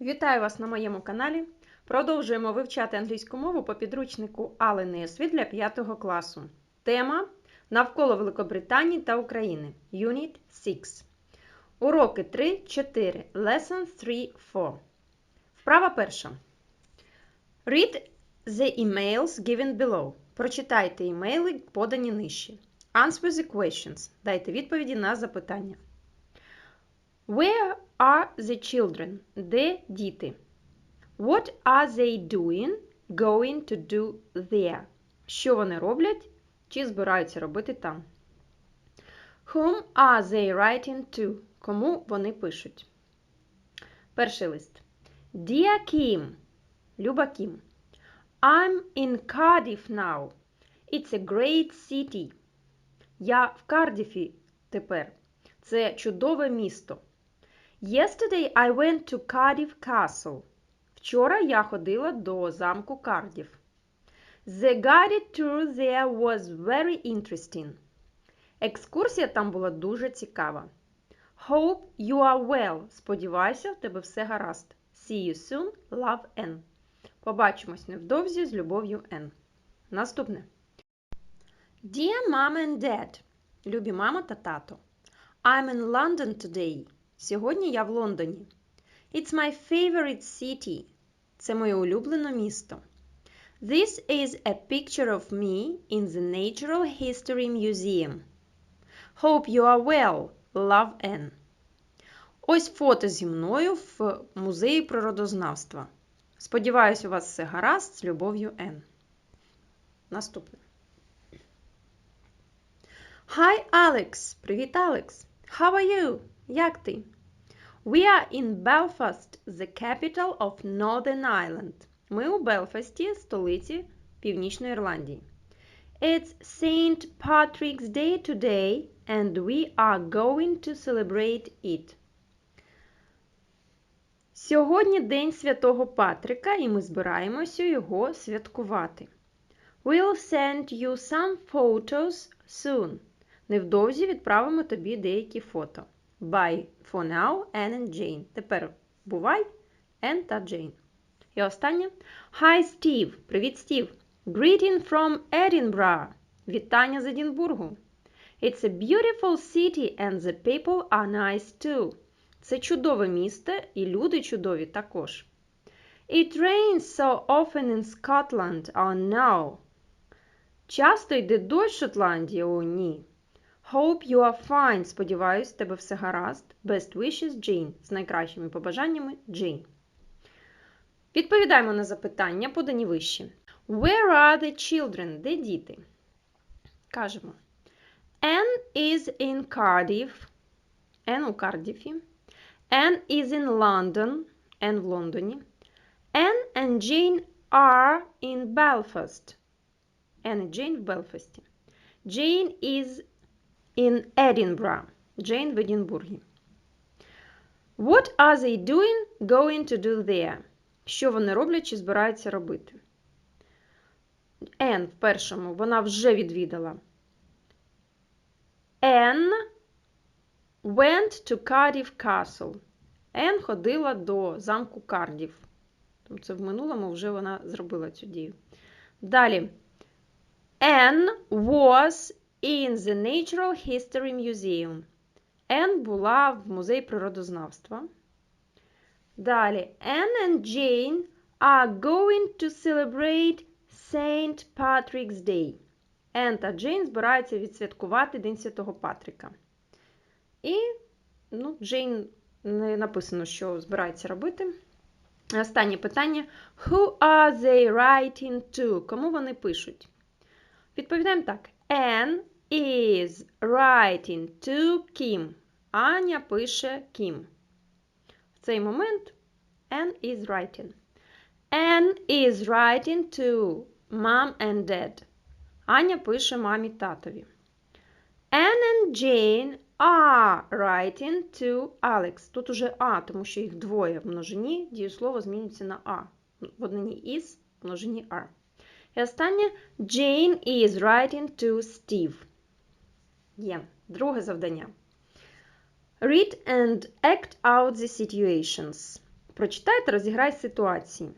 Вітаю вас на моєму каналі. Продовжуємо вивчати англійську мову по підручнику Алли Несвіт для 5 класу. Тема Навколо Великобританії та України. Unit 6. Уроки 3-4. Lesson 3-4. Вправа перша. Read the emails given below. Прочитайте імейли, подані нижче. Answer the questions. Дайте відповіді на запитання. Where are the children? Де діти? What are they doing? Going to do there? Що вони роблять? Чи збираються робити там? Whom are they writing to? Кому вони пишуть? Перший лист. Dear Kim. Люба Кім. I'm in Cardiff now. It's a great city. Я в Кардіфі тепер. Це чудове місто. Yesterday I went to Cardiff Castle. Вчора я ходила до замку Кардіф. The guided tour there was very interesting. Екскурсія там була дуже цікава. Hope you are well. Сподіваюся, в тебе все гаразд. See you soon, love N. Побачимось невдовзі з любов'ю N. Наступне. Dear mom and dad. Любі мама та тато. I'm in London today. Сьогодні я в Лондоні. It's my favorite city. Це моє улюблене місто. This is a picture of me in the Natural History Museum. Hope you are well. Love Anne. Ось фото зі мною в музеї природознавства. Сподіваюсь, у вас все гаразд з любов'ю Н. Наступне. Hi, Alex. Привіт, Алекс. How are you? Як ти? We are in Belfast, the capital of Northern Ireland. Ми у Белфасті, столиці Північної Ірландії. It's St. Patrick's Day today, and we are going to celebrate it. Сьогодні День Святого Патрика, і ми збираємося його святкувати. We'll send you some photos soon. Невдовзі відправимо тобі деякі фото. Bye for now, Anne and Jane. Тепер бувай, Anne та Jane. І останнє. Hi, Steve. Привіт, Стів. Greeting from Edinburgh. Вітання з Едінбургу. It's a beautiful city and the people are nice too. Це чудове місто і люди чудові також. It rains so often in Scotland, oh no. Часто йде дощ Шотландії, о ні. Hope you are fine. Сподіваюсь, тебе все гаразд. Best wishes, Jane. З найкращими побажаннями Jane. Відповідаємо на запитання, подані вище. Where are the children? Де діти? Кажемо. Anne is in Cardiff. Anne у Кардіфі. Anne is in London. Anne в Лондоні. Anne and Jane are in Belfast. Anne і Jane в Белфасті. Jane is in Edinburgh. Jane в Едінбургі. What are they doing going to do there? Що вони роблять чи збираються робити? Anne в першому вона вже відвідала. Anne went to Cardiff Castle. Anne ходила до замку Кардів. Це в минулому вже вона зробила цю дію. Далі. Anne was in the Natural History Museum. Anne була в музеї природознавства. Далі. Anne and Jane are going to celebrate St. Patrick's Day. Anne та Джейн збираються відсвяткувати День Святого Патрика. І, ну, Джейн не написано, що збирається робити. Останнє питання. Who are they writing to? Кому вони пишуть? Відповідаємо так. Anne is writing to Kim. Аня пише Kim. В цей момент Anne is writing. Anne is writing to mom and dad. Аня пише мамі татові. Anne and Jane are writing to Alex. Тут уже А, тому що їх двоє в множині, дієслово змінюється на А. В однині is, множині are. І останнє Jane is writing to Steve. Є. Друге завдання. Read and act out the situations. Прочитай та розіграй ситуації.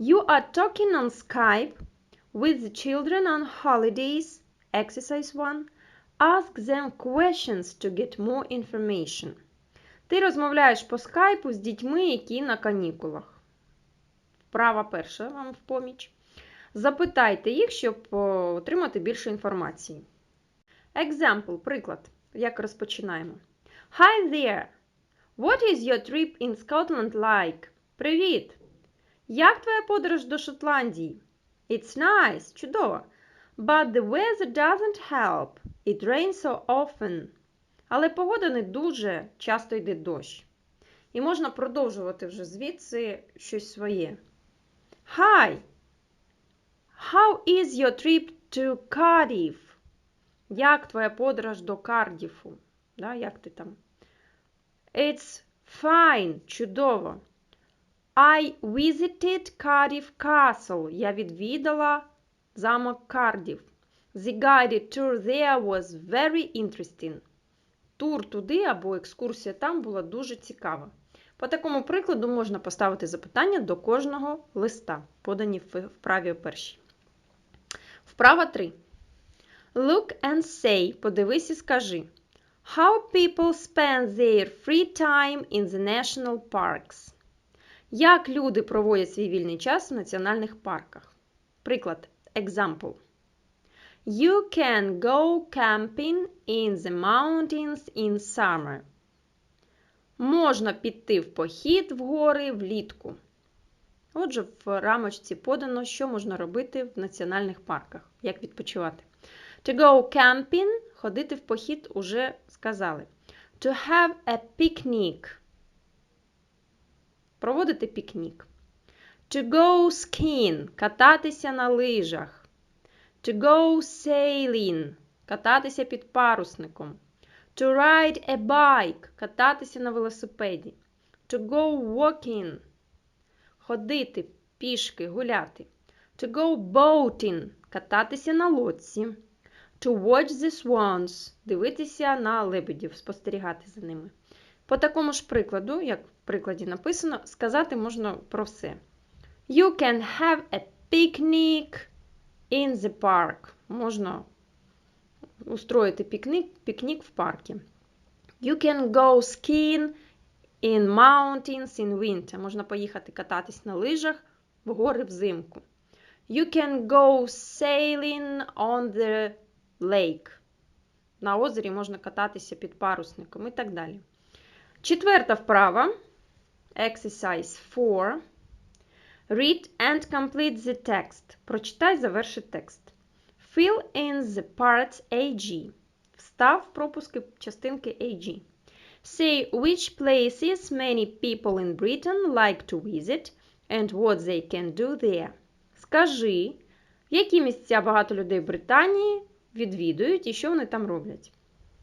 You are talking on Skype with the children on holidays. Exercise 1. Ask them questions to get more information. Ти розмовляєш по скайпу з дітьми, які на канікулах. Вправа перша вам в поміч. Запитайте їх, щоб отримати більше інформації. Example, приклад, як розпочинаємо. Hi there! What is your trip in Scotland like? Привіт! Як твоя подорож до Шотландії? It's nice, чудово. But the weather doesn't help. It rains so often. Але погода не дуже, часто йде дощ. І можна продовжувати вже звідси щось своє. Hi! How is your trip to Cardiff? Як твоя подорож до Кардіфу? Да, як ти там? It's fine, чудово. I visited Cardiff Castle. Я відвідала замок Кардіф. The guided tour there was very interesting. Тур туди або екскурсія там була дуже цікава. По такому прикладу можна поставити запитання до кожного листа, подані в вправі першій. Вправа 3. Look and say, подивись і скажи. How people spend their free time in the national parks. Як люди проводять свій вільний час в національних парках? Приклад. Example. You can go camping in the mountains in summer. Можна піти в похід в гори влітку. Отже, в рамочці подано, що можна робити в національних парках, як відпочивати. To go camping – ходити в похід уже сказали. To have a picnic – проводити пікнік. To go skiing – кататися на лижах. To go sailing – кататися під парусником. To ride a bike – кататися на велосипеді. To go walking – ходити пішки, гуляти. To go boating – кататися на лодці. To watch the swans – дивитися на лебедів, спостерігати за ними. По такому ж прикладу, як в прикладі написано, сказати можна про все. You can have a picnic in the park. Можна устроїти пікнік, пікнік в парку. You can go skiing in mountains in winter. Можна поїхати кататись на лижах в гори взимку. You can go sailing on the lake. На озері можна кататися під парусником і так далі. Четверта вправа. Exercise 4. Read and complete the text. Прочитай, заверши текст. Fill in the parts AG. Встав пропуски частинки AG. Say which places many people in Britain like to visit and what they can do there. Скажи, які місця багато людей в Британії відвідують і що вони там роблять.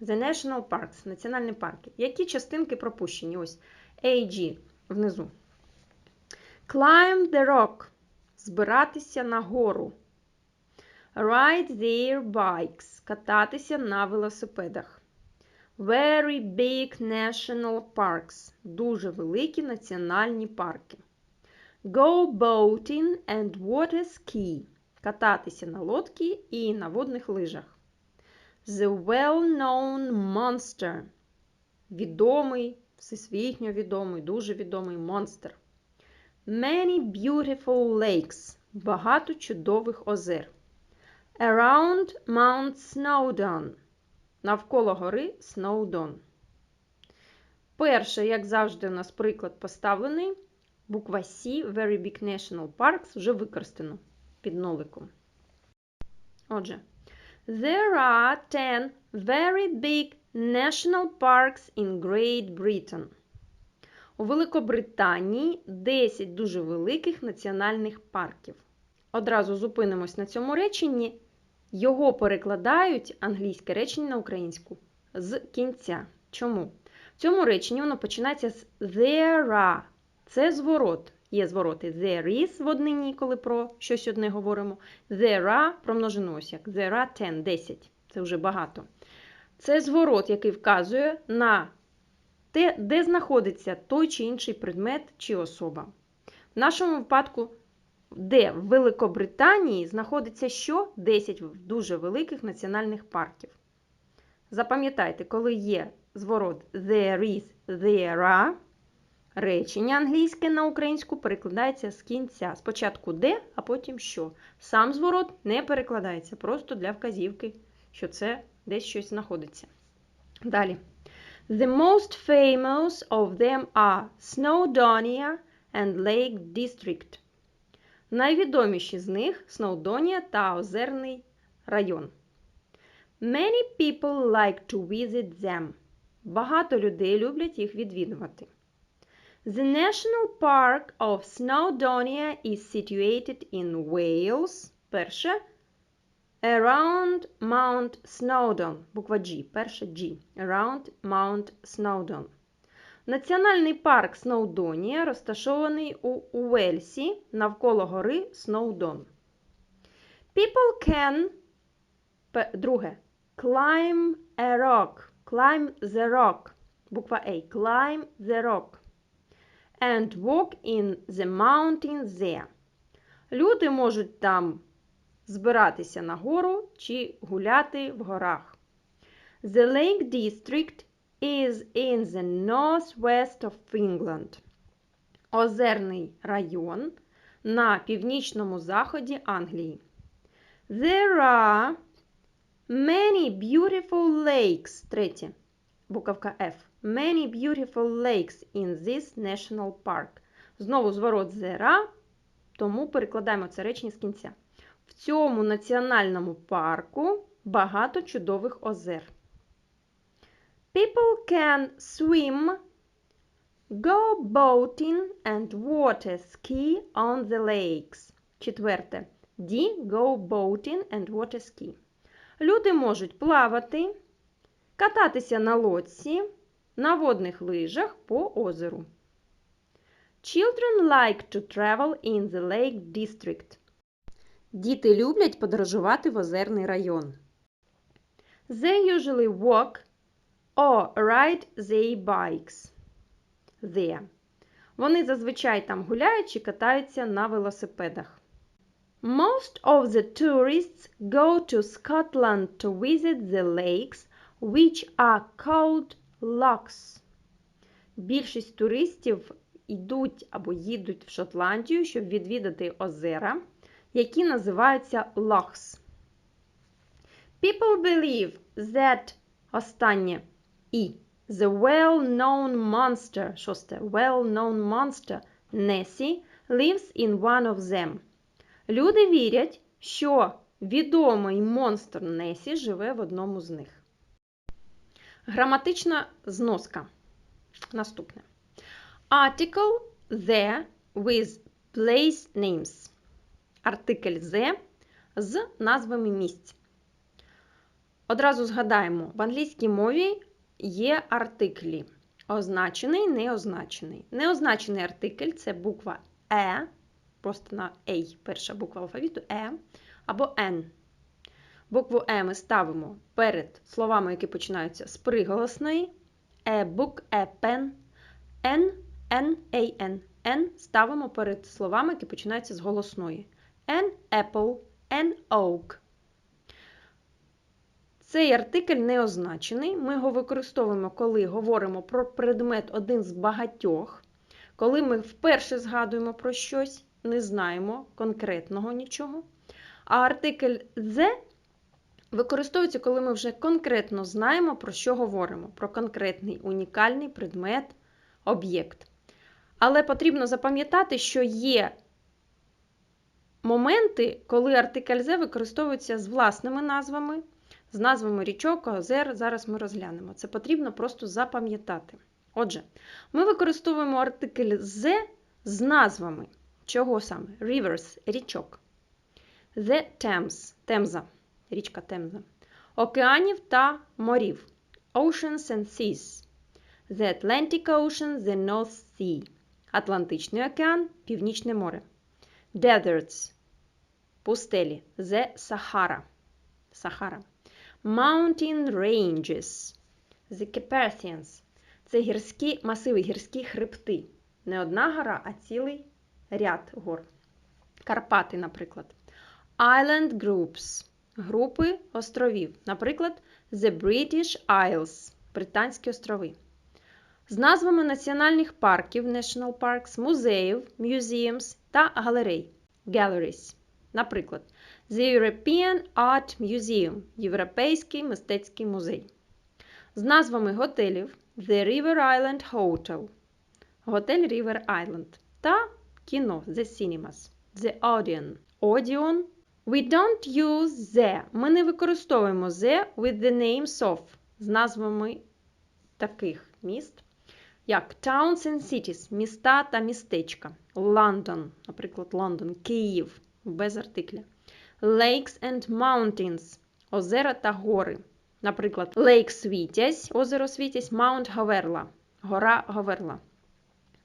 The National Parks, національні парки. Які частинки пропущені? Ось AG внизу. Climb the rock. Збиратися на гору. Ride their bikes. Кататися на велосипедах. Very big national parks. Дуже великі національні парки. Go boating and water ski. Кататися на лодці і на водних лижах. The well-known monster. Відомий, всесвітньо відомий, дуже відомий монстр. Many beautiful lakes. Багато чудових озер. Around Mount Snowdon. Навколо гори Snowdon. Перше, як завжди, у нас приклад поставлений. Буква C, Very Big National Parks, вже використано під ноликом. Отже, There are 10 very big national parks in Great Britain. У Великобританії 10 дуже великих національних парків. Одразу зупинимось на цьому реченні. Його перекладають англійське речення на українську з кінця. Чому? В цьому реченні воно починається з there are. Це зворот. Є звороти there is в однині, коли про щось одне говоримо. There are промножено ось як. There are 10, 10. Це вже багато. Це зворот, який вказує на те, де знаходиться той чи інший предмет чи особа. В нашому випадку, де в Великобританії знаходиться що 10 дуже великих національних парків. Запам'ятайте, коли є зворот there is, there are, речення англійське на українську перекладається з кінця. Спочатку де, а потім що. Сам зворот не перекладається, просто для вказівки, що це десь щось знаходиться. Далі. The most famous of them are Snowdonia and Lake District. Найвідоміші з них Сноудонія та Озерний район. Many people like to visit them. Багато людей люблять їх відвідувати. The National Park of Snowdonia is situated in Wales. Перше. Around Mount Snowdon. Буква G. Перше G. Around Mount Snowdon. Національний парк Сноудонія розташований у Уельсі навколо гори Сноудон. People can. Друге. Climb a rock. Climb the rock. Буква A. Climb the rock. And walk in the mountain there. Люди можуть там збиратися на гору чи гуляти в горах. The Lake District is in the northwest of England. Озерний район на північному заході Англії. There are many beautiful lakes. Третє. Буковка F. Many beautiful lakes in this national park. Знову зворот are, тому перекладаємо це речення з кінця. В цьому національному парку багато чудових озер. People can swim, go boating and water ski on the lakes. Четверте. D. Go boating and water ski. Люди можуть плавати, кататися на лодці, на водних лижах по озеру. Children like to travel in the Lake District. Діти люблять подорожувати в озерний район. They usually walk or ride their bikes there. Вони зазвичай там гуляють чи катаються на велосипедах. Most of the tourists go to Scotland to visit the lakes, which are called lochs. Більшість туристів йдуть або їдуть в Шотландію, щоб відвідати озера, які називаються lochs. People believe that останнє і the well-known monster, шосте, well-known monster Nessie lives in one of them. Люди вірять, що відомий монстр Несі живе в одному з них. Граматична зноска. Наступне. Article the with place names. Артикль the з назвами місць. Одразу згадаємо, в англійській мові є артиклі. Означений, неозначений. Неозначений артикль це буква E, просто на A, перша буква алфавіту E, або N. Букву E ми ставимо перед словами, які починаються з приголосної. E book, E pen, N, N, A, N. N ставимо перед словами, які починаються з голосної. An apple, an oak. Цей артикль не означений. Ми його використовуємо, коли говоримо про предмет один з багатьох. Коли ми вперше згадуємо про щось, не знаємо конкретного нічого. А артикль «the» використовується, коли ми вже конкретно знаємо, про що говоримо, про конкретний унікальний предмет, об'єкт. Але потрібно запам'ятати, що є моменти, коли артикль «the» використовується з власними назвами, з назвами річок, озер. Зараз ми розглянемо. Це потрібно просто запам'ятати. Отже, ми використовуємо артикль «the» з назвами. Чого саме? Rivers річок. The Thames Темза. Річка Темза. Океанів та морів. Oceans and Seas. The Atlantic Ocean, the North Sea. Атлантичний океан, Північне море. Deserts. Пустелі. The Sahara. Сахара. Mountain Ranges. The Carpathians. це гірські масиви, гірські хребти. Не одна гора, а цілий ряд гор. Карпати, наприклад. Island groups групи островів. Наприклад, The British Isles Британські острови. З назвами національних парків National Parks, музеїв, museums та галерей Galleries. Наприклад, The European Art Museum Європейський мистецький музей. З назвами готелів The River Island Hotel, Готель River Island та кіно The Cinemas, The Odeon. Odeon. We don't use the. Ми не використовуємо the with the names of з назвами таких міст, як towns and cities, міста та містечка. London, наприклад, Лондон, Київ без артикля. Lakes and mountains озера та гори. Наприклад, Лейк Світязь, озеро Світязь, Маунт Говерла, гора Говерла.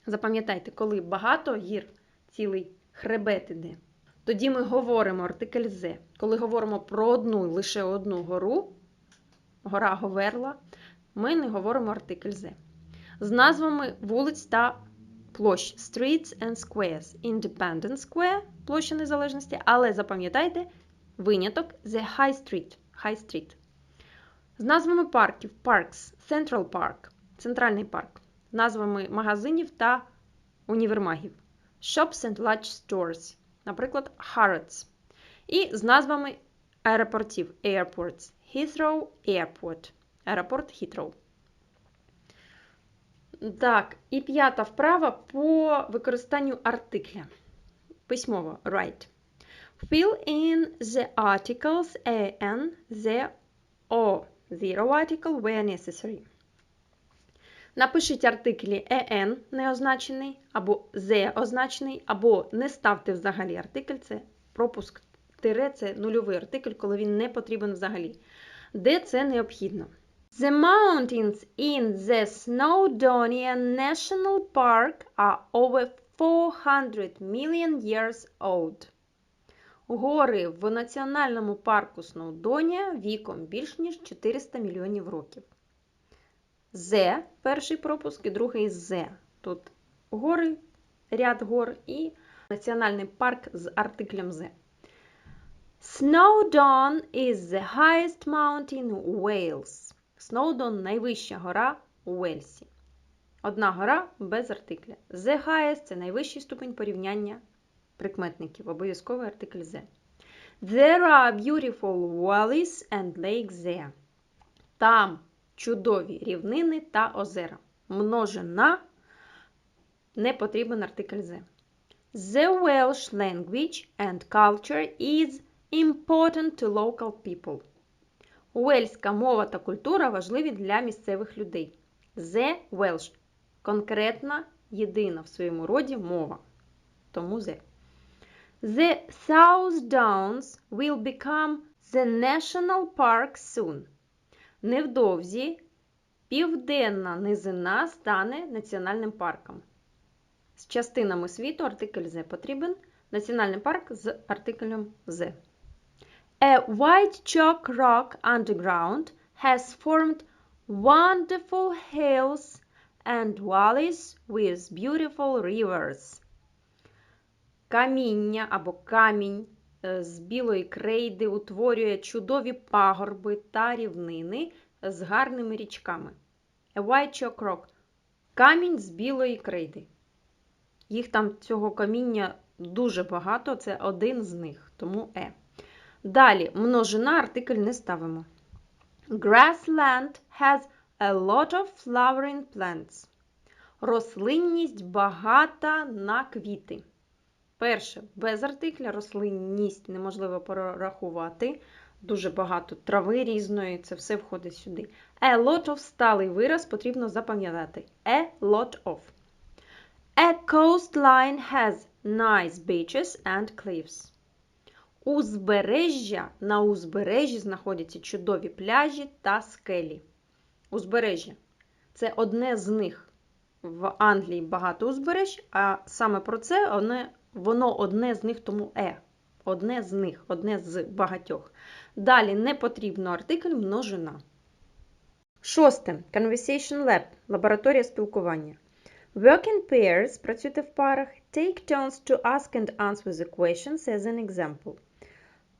Запам'ятайте, коли багато гір, цілий хребет іде, тоді ми говоримо артикль «зе». Коли говоримо про одну, лише одну гору, гора Говерла, ми не говоримо артикль «зе». З назвами вулиць та площ Streets and Squares. Independent Square, площа незалежності, але запам'ятайте виняток The High Street. High Street. З назвами парків Parks, Central Park, Центральний парк, з назвами магазинів та універмагів. Shops and large stores, наприклад, Harrods. І з назвами аеропортів Airports. Heathrow Airport. Аеропорт Heathrow. Так, і п'ята вправа по використанню артикля. Письмово write. Fill in the articles an, the, or zero article where necessary. Напишіть артиклі en неозначений, або the означений, або не ставте взагалі артикль, це пропуск тире, це нульовий артикль, коли він не потрібен взагалі. Де це необхідно. The mountains in the Snowdonia National Park are over 400 million years old. Гори в національному парку Сноудонія віком більш ніж 400 мільйонів років. З перший пропуск і другий З. Тут гори, ряд гор і національний парк з артиклем З. Snowdon is the highest mountain in Wales. Сноудон найвища гора у Уельсі. Одна гора без артикля. The highest – це найвищий ступень порівняння прикметників. Обов'язковий артикль the. There are beautiful valleys and lakes there. Там чудові рівнини та озера. Множина не потрібен артикль the. The Welsh language and culture is important to local people. Уельська мова та культура важливі для місцевих людей. The Welsh конкретна, єдина в своєму роді мова. Тому the. The South Downs will become the national park soon. Невдовзі південна низина стане національним парком. З частинами світу артикль The потрібен. Національний парк з артиклем The. A white chalk rock underground has formed wonderful hills and valleys with beautiful rivers. Каміння або камінь з білої крейди утворює чудові пагорби та рівнини з гарними річками. A white chalk rock – камінь з білої крейди. Їх там цього каміння дуже багато, це один з них, тому е. Далі множина артикль не ставимо. Grassland has a lot of flowering plants. Рослинність багата на квіти. Перше, без артикля рослинність неможливо порахувати. Дуже багато трави різної, це все входить сюди. A lot of сталий вираз потрібно запам'ятати. A lot of. A coastline has nice beaches and cliffs. Узбережжя на узбережжі знаходяться чудові пляжі та скелі. Узбережжя це одне з них. В Англії багато узбережжя, а саме про це воно одне з них, тому е. Одне з них, одне з багатьох. Далі не потрібно артикль множина. Шосте. Conversation Lab. Лабораторія спілкування. Work in pairs. Працюйте в парах. Take turns to ask and answer the questions as an example.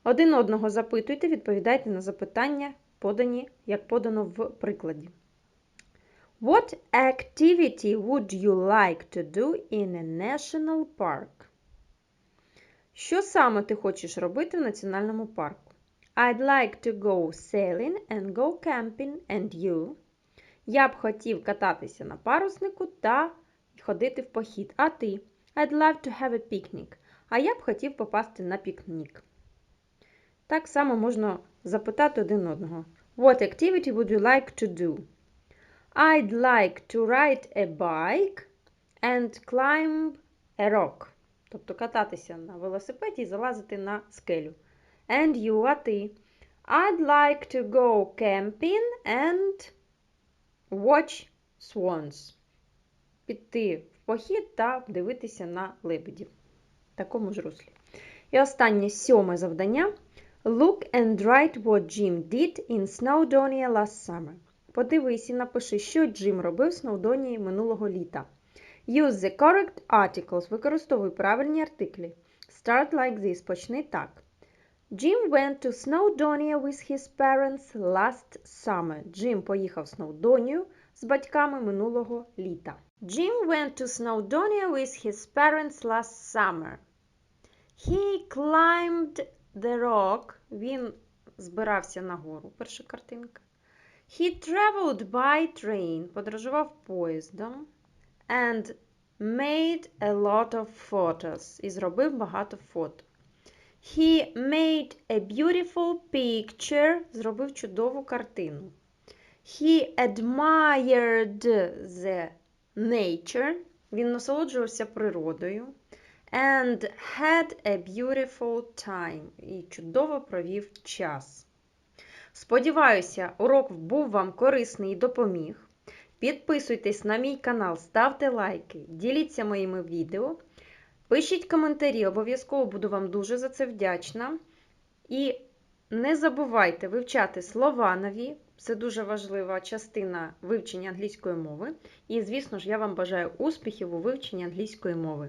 Один одного запитуйте, відповідайте на запитання, подані, як подано в прикладі. What activity would you like to do in a national park? Що саме ти хочеш робити в національному парку? I'd like to go sailing and go camping and you. Я б хотів кататися на паруснику та ходити в похід. А ти? I'd love to have a picnic. А я б хотів попасти на пікнік. Так само можна запитати один одного. What activity would you like to do? I'd like to ride a bike and climb a rock. Тобто кататися на велосипеді і залазити на скелю. And you, а ти? I'd like to go camping and watch swans. Піти в похід та дивитися на лебедів. В такому ж руслі. І останнє сьоме завдання. Look and write what Jim did in Snowdonia last summer. Подивись і напиши, що Джим робив в Сноудонії минулого літа. Use the correct articles. Використовуй правильні артиклі. Start like this. Почни так. Jim went to Snowdonia with his parents last summer. Джим поїхав в Сноудонію з батьками минулого літа. Jim went to Snowdonia with his parents last summer. He climbed the rock. Він збирався на гору. Перша картинка. He traveled by train. Подорожував поїздом. And made a lot of photos. І зробив багато фото. He made a beautiful picture. Зробив чудову картину. He admired the nature. Він насолоджувався природою. And had a beautiful time. І чудово провів час. Сподіваюся, урок був вам корисний і допоміг. Підписуйтесь на мій канал, ставте лайки, діліться моїми відео. Пишіть коментарі, обов'язково буду вам дуже за це вдячна. І не забувайте вивчати слова нові, це дуже важлива частина вивчення англійської мови. І, звісно ж, я вам бажаю успіхів у вивченні англійської мови.